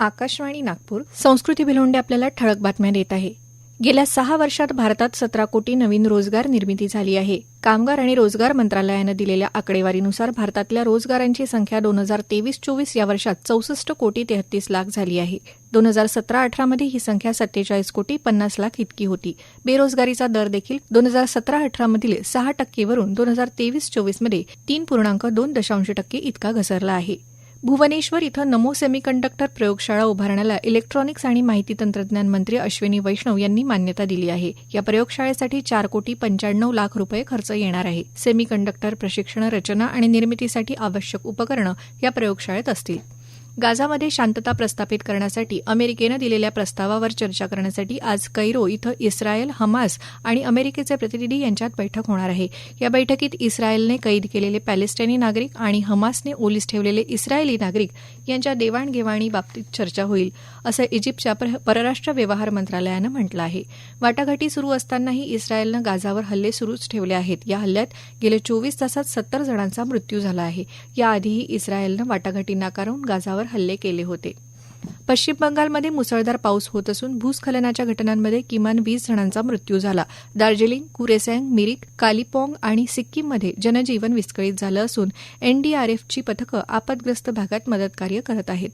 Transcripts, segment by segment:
आकाशवाणी नागपूर. संस्कृती भिलोंडे आपल्याला ठळक बातम्या देत आहे. गेल्या सहा वर्षात भारतात सतरा कोटी नवीन रोजगार निर्मिती झाली आहे. कामगार आणि रोजगार मंत्रालयानं दिलेल्या आकडेवारीनुसार भारतातल्या रोजगारांची संख्या दोन हजार तेवीस चोवीस या वर्षात चौसष्ट कोटी तेहतीस लाख झाली आहे. दोन हजार सतरा अठरामध्ये ही संख्या सत्तेचाळीस कोटी पन्नास लाख इतकी होती. बेरोजगारीचा दर देखील दोन हजार सतरा अठरामधील सहा टक्केवरून दोन हजार तेवीस चोवीसमध्ये तीन पूर्णांक दोन दशांश टक्के इतका घसरला आहे. भुवनेश्वर इथं नमो सेमीकंडक्टर प्रयोगशाळा उभारण्याला इलेक्ट्रॉनिक्स आणि माहिती तंत्रज्ञान मंत्री अश्विनी वैष्णव यांनी मान्यता दिली आहे. या प्रयोगशाळेसाठी चार कोटी पंच्याण्णव लाख रुपये खर्च येणार आहे. सेमीकंडक्टर प्रशिक्षण रचना आणि निर्मितीसाठी आवश्यक उपकरणं या प्रयोगशाळेत असतील. गाझामध्ये शांतता प्रस्थापित करण्यासाठी अमेरिकेनं दिलेल्या प्रस्तावावर चर्चा करण्यासाठी आज कैरो इथं इस्रायल हमास आणि अमेरिकेचे प्रतिनिधी यांच्यात बैठक होणार आहे. या बैठकीत इस्रायलने कैद केलेले पॅलेस्टाईनी नागरिक आणि हमासने ओलीस ठेवलेले इस्रायली नागरिक यांच्या देवाणघेवाणी बाबतीत चर्चा होईल असं इजिप्तच्या पर- परराष्ट्र व्यवहार मंत्रालयानं म्हटलं आहे. वाटाघाटी सुरू असतानाही इस्रायलनं गाझावर हल्ले सुरूच ठेवले आहेत. या हल्ल्यात गेल्या चोवीस तासात सत्तर जणांचा मृत्यू झाला आहे. याआधीही इस्रायलनं वाटाघाटी नाकारून गाझावर हल्ले केले होते. पश्चिम बंगालमध्ये मुसळधार पाऊस होत असून भूस्खलनाच्या घटनांमध्ये किमान वीस जणांचा मृत्यू झाला. दार्जिलिंग कुरेसँग मिरिक कालिपोंग आणि सिक्कीममध्ये जनजीवन विस्कळीत झालं असून एनडीआरएफची पथकं आपदग्रस्त भागात मदतकार्य करत आहेत.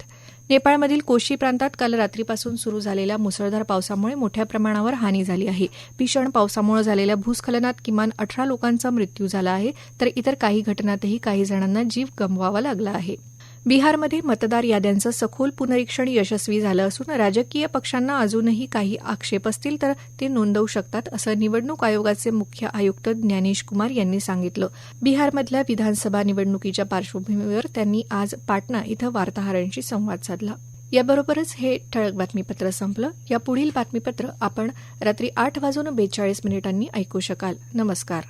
नेपाळमधील कोशी प्रांतात काल रात्रीपासून सुरू झालेल्या मुसळधार पावसामुळे मोठ्या प्रमाणावर हानी झाली आहे. भीषण पावसामुळे झालेल्या भूस्खलनात किमान अठरा लोकांचा मृत्यू झाला आहे तर इतर काही घटनांतही काही जणांना जीव गमवावा लागला आहे. बिहारमध्ये मतदार याद्यांचं सखोल पुनरीक्षण यशस्वी झालं असून राजकीय पक्षांना अजूनही काही आक्षेप असतील तर ते नोंदवू शकतात असं निवडणूक आयोगाचे मुख्य आयुक्त ज्ञानेश कुमार यांनी सांगितलं. बिहारमधल्या विधानसभा निवडणुकीच्या पार्श्वभूमीवर त्यांनी आज पाटणा इथं वार्ताहरांशी संवाद साधला. याबरोबरच हे ठळक बातमीपत्र संपलं. या पुढील बातमीपत्र आपण रात्री आठ वाजून बेचाळीस मिनिटांनी ऐकू शकाल. नमस्कार.